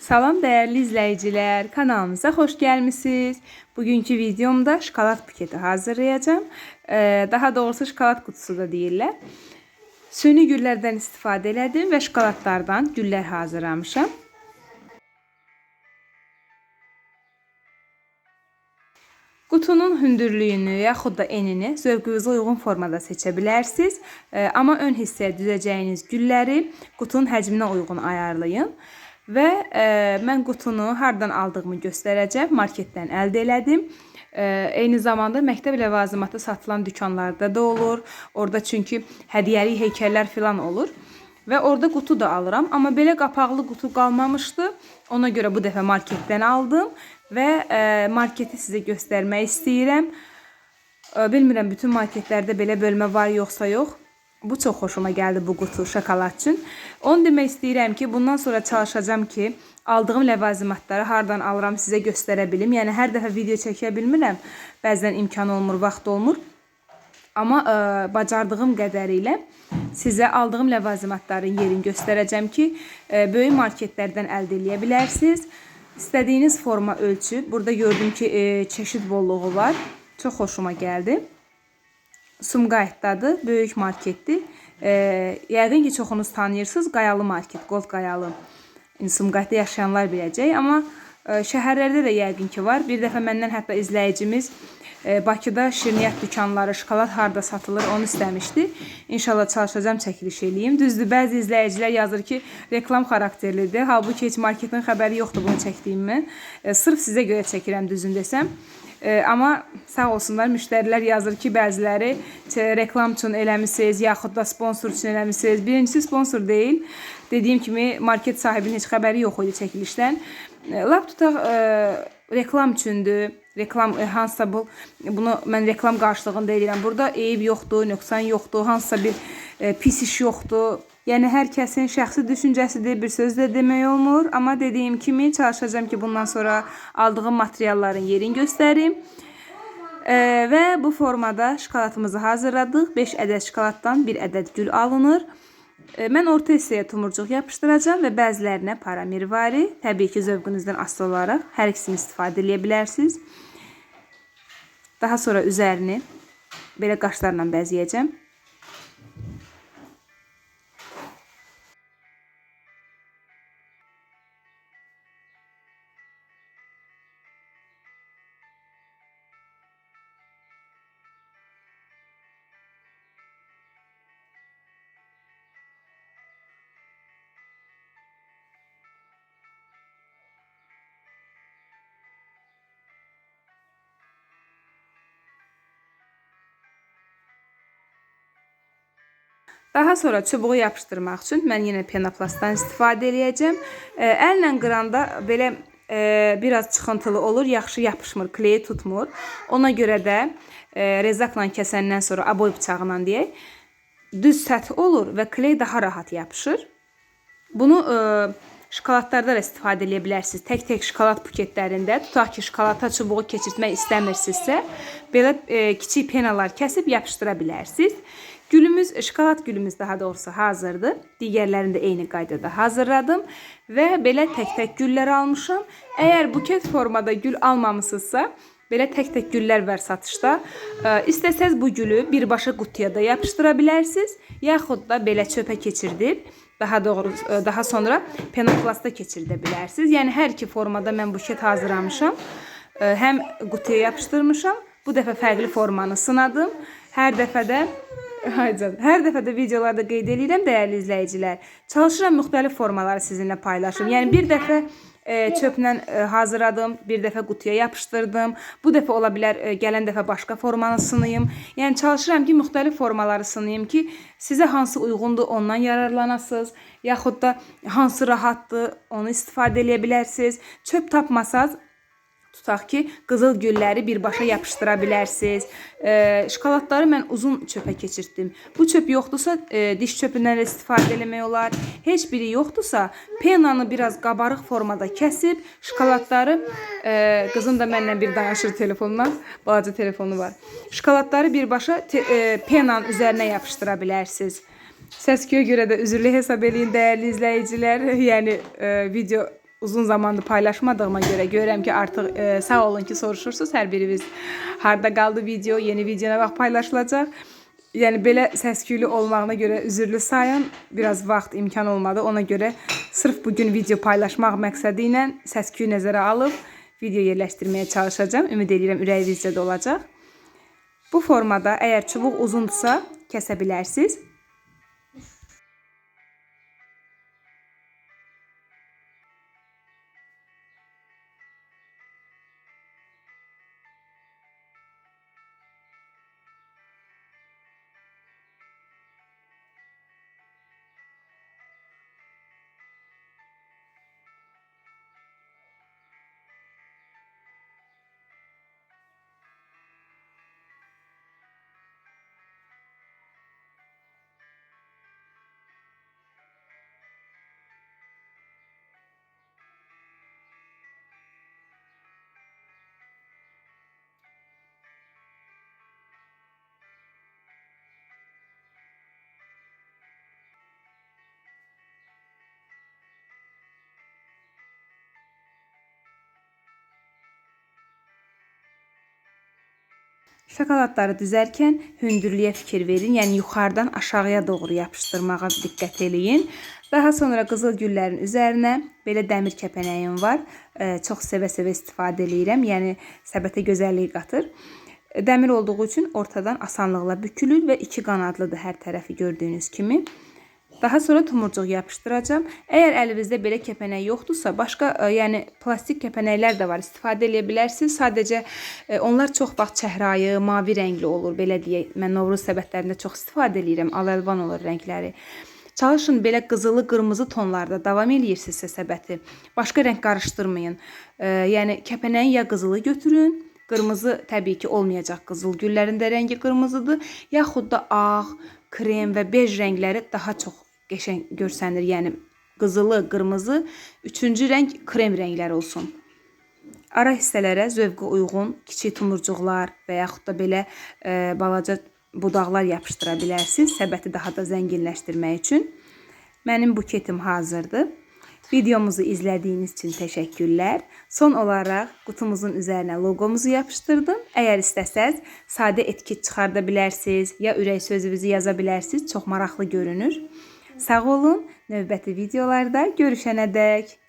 Salam dəyərli izləyicilər, kanalımıza xoş gəlmisiniz. Bugünkü videomda şokolad buketi hazırlayacağım. Ee, Daha doğrusu şokolad qutusu da deyirlər. Süni güllərdən istifadə elədim və şokoladlardan güllər hazırlamışam. Qutunun hündürlüyünü yaxud da enini zövqünüzə uyğun formada seçə bilərsiniz. Ee, Amma ön hissəyə düzəcəyiniz gülləri qutunun həcminə uyğun ayarlayın. Və e, mən qutunu hardan aldığımı göstərəcəm. Marketdən əldə elədim. E, eyni zamanda məktəb ləvazimatı satılan dükanlarda da olur. Orada çünki hədiyyəlik heykəllər filan olur. Və orada qutu da alıram. Amma belə qapaqlı qutu qalmamışdı. Ona görə bu dəfə marketdən aldım və e, marketi sizə göstərmək istəyirəm. E, Bilmirəm bütün marketlərdə belə bölmə var yoxsa yox. Bu çox xoşuma gəldi bu qutu şokolad üçün. Onu demək istəyirəm ki, bundan sonra çalışacağam ki, aldığım ləvazimatları hardan alıram sizə göstərə bilim. Yəni hər dəfə video çəkə bilmirəm. Bəzən imkan olmur, vaxt olmur. Amma ə, bacardığım qədərilə sizə aldığım ləvazimatların yerini göstərəcəm ki, ə, böyük marketlərdən əldə edə bilərsiniz. İstədiyiniz forma ölçü. Burada gördüm ki, ə, çeşid bolluğu var. Çox xoşuma gəldi. Sumqayıtdadır, böyük marketdir. E, yəqin ki, çoxunuz tanıyırsınız, Qayalı market, Gold Qayalı. İndi Sumqayıtda yaşayanlar biləcək, amma e, şəhərlərdə də yəqin ki var. Bir dəfə məndən hətta izləyicimiz e, Bakıda şirniyyat dükanları, şokolad harda satılır onu istəmişdi. İnşallah çalışacağam çəkiliş eləyim. Düzdür, bəzi izləyicilər yazır ki, reklam xarakterlidir. Halbuki heç marketin xəbəri yoxdur bunu çəkdiyimi. E, sırf sizə görə çəkirəm düzün desəm. E, amma sağ olsunlar müştərilər yazır ki, bəziləri reklam üçün eləmisiniz, yaxud da sponsor üçün eləmisiniz. Birincisi sponsor deyil. Dediyim kimi market sahibinin heç xəbəri yox idi çəkilişdən. E, lap tutaq e, reklam üçündür. Reklam e, hansısa bu bunu mən reklam qarşılığında edirəm. Burada eyib yoxdur, nöqsan yoxdur, hansısa bir e, pis iş yoxdur. Yəni hər kəsin şəxsi düşüncəsidir, bir söz də demək olmur, amma dediyim kimi çalışacağam ki, bundan sonra aldığım materialların yerini göstərim. Ee, və bu formada şokoladımızı hazırladıq. 5 ədəd şokoladdan 1 ədəd gül alınır. Ee, mən orta hissəyə tumurcuq yapışdıracağam və bəzilərinə paramirvari, təbii ki, zövqünüzdən asılı olaraq hər ikisini istifadə edə bilərsiniz. Daha sonra üzərini belə qaşlarla bəzəyəcəm. Daha sonra çubuğu yapışdırmaq üçün mən yenə penoplastdan istifadə eləyəcəm. E, əllə qıranda belə e, biraz çıxıntılı olur, yaxşı yapışmır, kleyi tutmur. Ona görə də e, rezakla kəsəndən sonra aboy bıçağıyla deyək, düz səthi olur və kley daha rahat yapışır. Bunu e, şokoladlarda da istifadə edə bilərsiniz. Tək-tək şokolad buketlərində, tutaq ki, şokolada çubuğu keçirtmək istəmirsinizsə, belə e, kiçik penalar kəsib yapışdıra bilərsiniz. Gülümüz, şokolad gülümüz daha doğrusu hazırdır. Digərlərini də eyni qaydada hazırladım və belə tək-tək güllər almışam. Əgər buket formada gül almamısınızsa, belə tək-tək güllər var satışda. İstəsəz bu gülü birbaşa qutuya da yapışdıra bilərsiniz, yaxud da belə çöpə keçirdib daha doğrusu e, daha sonra penoplasta keçirdə bilərsiniz. Yəni hər iki formada mən buket hazırlamışam. Həm qutuya yapışdırmışam. Bu dəfə fərqli formanı sınadım. Hər dəfə də Ay can, hər dəfə də videolarda qeyd edirəm dəyərli izləyicilər. Çalışıram müxtəlif formaları sizinlə paylaşım. Yəni bir dəfə e, çöplə e, hazırladım, bir dəfə qutuya yapışdırdım. Bu dəfə ola bilər e, gələn dəfə başqa formanı sınayım. Yəni çalışıram ki, müxtəlif formaları sınayım ki, sizə hansı uyğundur ondan yararlanasınız, yaxud da hansı rahatdır, onu istifadə edə bilərsiniz. Çöp tapmasaz Tutaq ki, qızıl gülləri birbaşa yapışdıra bilərsiniz. E, şokoladları mən uzun çöpə keçirtdim. Bu çöp yoxdursa, e, diş çöpündən də istifadə etmək olar. Heç biri yoxdursa, penanı biraz qabarıq formada kəsib, şokoladları e, qızım da mənlə bir danışır telefondan, balaca telefonu var. Şokoladları birbaşa te, e, penanın üzərinə yapışdıra bilərsiniz. Səsküyə görə də üzürlü hesab eləyin dəyərli izləyicilər. Yəni e, video uzun zamandır paylaşmadığıma göre görürəm ki, artıq e, sağ olun ki, soruşursunuz. Hər biriniz harda qaldı video, yeni video nə vaxt paylaşılacaq. Yəni belə səsküylü olmağına görə üzürlü sayın. Biraz vaxt imkan olmadı. Ona görə sırf bugün video paylaşmaq məqsədi ilə səsküyü nəzərə alıb video yerləşdirməyə çalışacağam. Ümid edirəm ürəyinizdə də olacaq. Bu formada əgər çubuq uzundursa kəsə bilərsiniz. Şokoladları düzərkən hündürlüyə fikir verin. Yəni yuxarıdan aşağıya doğru yapışdırmağa diqqət eləyin. Daha sonra qızıl güllərin üzərinə belə dəmir kəpənəyim var. Ee, Çox sevə-sevə istifadə edirəm. Yəni səbətə gözəllik qatır. Dəmir olduğu üçün ortadan asanlıqla bükülür və iki qanadlıdır hər tərəfi gördüyünüz kimi. Daha sonra tumurcuq yapışdıracağam. Əgər əlinizdə belə kəpənək yoxdursa, başqa ə, yəni plastik kəpənəklər də var, istifadə edə bilərsiniz. Sadəcə ə, onlar çox vaxt çəhrayı, mavi rəngli olur, belə deyək. Mən Novruz səbətlərində çox istifadə edirəm, al-əlvan olur rəngləri. Çalışın belə qızılı, qırmızı tonlarda davam eləyirsinizsə səbəti. Başqa rəng qarışdırmayın. Ə, yəni kəpənəyin ya qızılı götürün, qırmızı təbii ki olmayacaq. Qızıl güllərin də rəngi qırmızıdır, yaxud da ağ, krem və bej rəngləri daha çox qəşəng görsənir. Yəni qızılı, qırmızı, üçüncü rəng krem rəngləri olsun. Ara hissələrə zövqə uyğun kiçik tumurcuqlar və yaxud da belə e, balaca budaqlar yapışdıra bilərsiniz. Səbəti daha da zənginləşdirmək üçün. Mənim buketim hazırdır. Videomuzu izlədiyiniz üçün təşəkkürlər. Son olaraq qutumuzun üzərinə logomuzu yapışdırdım. Əgər istəsəz sadə etiket çıxarda bilərsiniz ya ürək sözünüzü yaza bilərsiniz. Çox maraqlı görünür. Sağ olun. Növbəti videolarda görüşənədək.